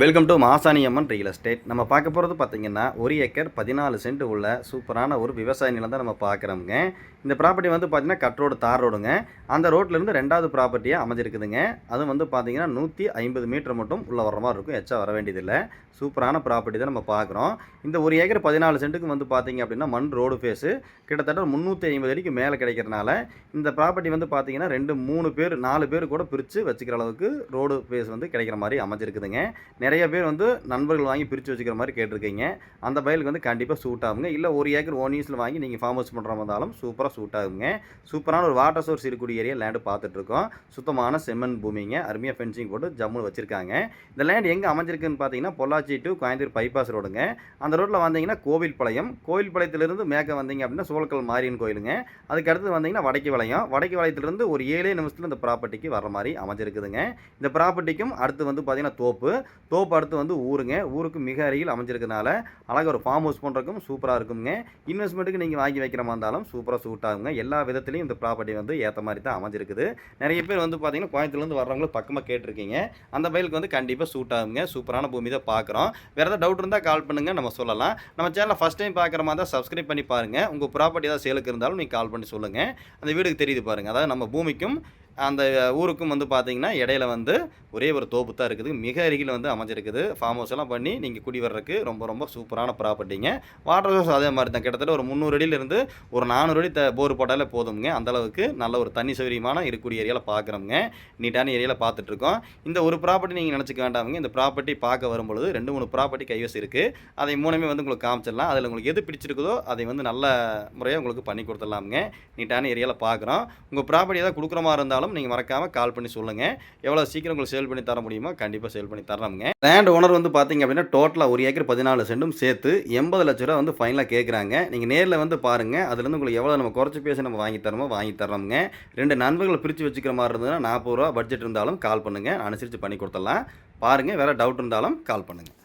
Welcome to Masani Amman real estate நம்ம பார்க்க போகிறது பார்த்தீங்கன்னா ஒரு ஏக்கர் பதினாலு சென்ட் உள்ள சூப்பரான ஒரு விவசாய நிலம் தான் நம்ம பார்க்குறோங்க இந்த ப்ராப்பர்ட்டி வந்து பார்த்தீங்கன்னா கட் ரோடு தார் ரோடுங்க அந்த ரோட்லேருந்து ரெண்டாவது ப்ராப்பர்ட்டியாக அமைஞ்சிருக்குதுங்க. அதுவும் வந்து பார்த்தீங்கன்னா நூற்றி ஐம்பது மீட்டர் மட்டும் உள்ள வர மாதிரி இருக்கும். எச்சா வர வேண்டியதில்லை. சூப்பரான ப்ராப்பர்ட்டி தான் நம்ம பார்க்குறோம். இந்த ஒரு ஏக்கர் பதினாலு சென்ட்டுக்கு வந்து பார்த்தீங்க அப்படின்னா மண் ரோடு ஃபேஸு கிட்டத்தட்ட முந்நூற்றி ஐம்பது அடிக்கு மேலே கிடைக்கிறனால இந்த ப்ராப்பர்ட்டி வந்து பார்த்தீங்கன்னா ரெண்டு மூணு பேர் நாலு பேர் கூட பிரித்து வச்சுக்கிற அளவுக்கு ரோடு ஃபேஸ் வந்து கிடைக்கிற மாதிரி அமைஞ்சிருக்குதுங்க. நிறைய பேர் வந்து நண்பர்கள் வாங்கி பிரித்து வச்சுக்கிற மாதிரி கேட்டிருக்கீங்க. அந்த பயலுக்கு வந்து கண்டிப்பாக சூட் ஆகுங்க. இல்லை ஒரு ஏக்கர் ஓன் வாங்கி நீங்கள் ஃபார்ம் ஹவுஸ் பண்ணுற மாதிரி இருந்தாலும் சூப்பராக சூட் ஆகுங்க. சூப்பரான ஒரு வாட்டர் சோர்ஸ் இருக்கக்கூடிய ஏரியா லேண்டு பார்த்துட்ருக்கோம் சுத்தமான செம்மண் பூமிங்க. அருமையாக ஃபென்சிங் போட்டு ஜம்முன்னு வச்சுருக்காங்க. இந்த லேண்ட் எங்கே அமைஞ்சிருக்குன்னு பார்த்தீங்கன்னா பொள்ளாச்சி டு கோயம்புத்தூர் பைபாஸ் ரோடுங்க அந்த ரோட்டில் வந்தீங்கன்னா கோவில்பாளையம். கோவில்பாளையத்திலிருந்து மேற்க வந்தீங்க அப்படின்னா சோழக்கல் மாரியன் கோயிலுங்க. அதுக்கு அடுத்து வந்தீங்கன்னா வடக்கு வளையம் வடக்கு வளையத்திலிருந்து ஒரு ஏழே நிமிஷத்தில் இந்த ப்ராப்பர்ட்டிக்கு வர மாதிரி அமைஞ்சிருக்குதுங்க. இந்த ப்ராப்பர்ட்டிக்கும் அடுத்து வந்து பார்த்தீங்கன்னா தோப்பு. தோப்பு அடுத்து வந்து ஊருங்க. ஊருக்கு மிக அருகில் அமைஞ்சிருக்கனால அழகாக ஒரு ஃபார்ம் ஹவுஸ் பண்ணுறதுக்கும் சூப்பராக இருக்குங்க இன்வெஸ்ட்மெண்ட்டுக்கு நீங்கள் வாங்கி வைக்கிற மாதிரி இருந்தாலும் சூப்பராக சூட் ஆகுங்க. எல்லா விதத்துலையும் இந்த ப்ராப்பர்ட்டி வந்து ஏற்ற மாதிரி தான் அமைஞ்சிருக்குது. நிறைய பேர் வந்து பார்த்தீங்கன்னா கோயம்புத்தூர்லேருந்து வர்றவங்களும் பக்கமாக கேட்டிருக்கீங்க. அந்த பயிலுக்கு வந்து கண்டிப்பாக சூட் ஆகுங்க. சூப்பரான பூமி தான் பார்க்குறோம் வேறு ஏதாவது டவுட் இருந்தால் கால் பண்ணுங்கள் நம்ம சொல்லலாம். நம்ம சேனலை ஃபஸ்ட் டைம் பார்க்குற மாதிரி தான் சப்ஸ்கிரைப் பண்ணி பாருங்கள் உங்கள் ப்ராப்பர்ட்டி ஏதாவது சேலுக்கு இருந்தாலும் நீங்கள் கால் பண்ணி சொல்லுங்கள் அந்த வீடுக்கு தெரியுது பாருங்கள் அதாவது நம்ம பூமிக்கும் அந்த ஊருக்கும் வந்து பார்த்தீங்கன்னா இடையில வந்து ஒரே ஒரு தோப்பு தான் இருக்குது. மிக அருகில் வந்து அமைஞ்சிருக்குது. ஃபார்ம் ஹவுஸ் எல்லாம் பண்ணி நீங்கள் குடி வர்றதுக்கு ரொம்ப ரொம்ப சூப்பரான ப்ராப்பர்ட்டிங்க வாட்டர் சோர்ஸ் அதே மாதிரி தான். கிட்டத்தட்ட ஒரு முந்நூறு அடியிலிருந்து ஒரு நானூறு அடி த போர் போட்டாலே போதுங்க அந்த அளவுக்கு நல்ல ஒரு தண்ணி சௌகரியமான இருக்கக்கூடிய ஏரியாவில் பார்க்குறோங்க நீட்டான ஏரியாவில் பார்த்துட்ருக்கோம் இந்த ஒரு ப்ராப்பர்ட்டி நீங்கள் நினச்சிக்க வேண்டாமுங்க. இந்த ப்ராப்பர்ட்டி பார்க்க வரும்பொழுது ரெண்டு மூணு ப்ராப்பர்ட்டி கைவசம் இருக்குது அதை மூணுமே வந்து உங்களுக்கு காமிச்சிடலாம். அதில் உங்களுக்கு எது பிடிச்சிருக்குதோ அதை வந்து நல்ல முறையாக உங்களுக்கு பண்ணி கொடுத்துடலாமுங்க. நீட்டான ஏரியாவில் பார்க்குறோம் உங்கள் ப்ராப்பர்ட்டி ஏதாவது கொடுக்குற மாதிரி இருந்தாலும் நீங்கள் மறக்காமல் கால் பண்ணி சொல்லுங்கள் எவ்வளோ சீக்கிரம் உங்களுக்கு சேல் பண்ணி தர முடியுமோ கண்டிப்பாக சேல் பண்ணி தரணுங்க. லேண்ட் ஓனர் வந்து பார்த்தீங்க அப்படின்னா டோட்டலாக ஒரு ஏக்கர் பதினாலு சென்டும் சேர்த்து எண்பது லட்ச ரூபா வந்து ஃபைனலாக கேட்குறாங்க நீங்கள் நேரில் வந்து பாருங்கள் அதுலேருந்து உங்களுக்கு எவ்வளோ நம்ம குறைச்சி பேசி நம்ம வாங்கி தரமோ வாங்கி தரோங்க ரெண்டு நண்பர்களை பிரித்து வச்சுக்கிற மாதிரி இருந்ததுன்னா நாற்பது ரூபா பட்ஜெட் இருந்தாலும் கால் பண்ணுங்கள் அனுசரித்து பண்ணி கொடுத்துடலாம். பாருங்கள் வேறு டவுட் இருந்தாலும் கால் பண்ணுங்கள்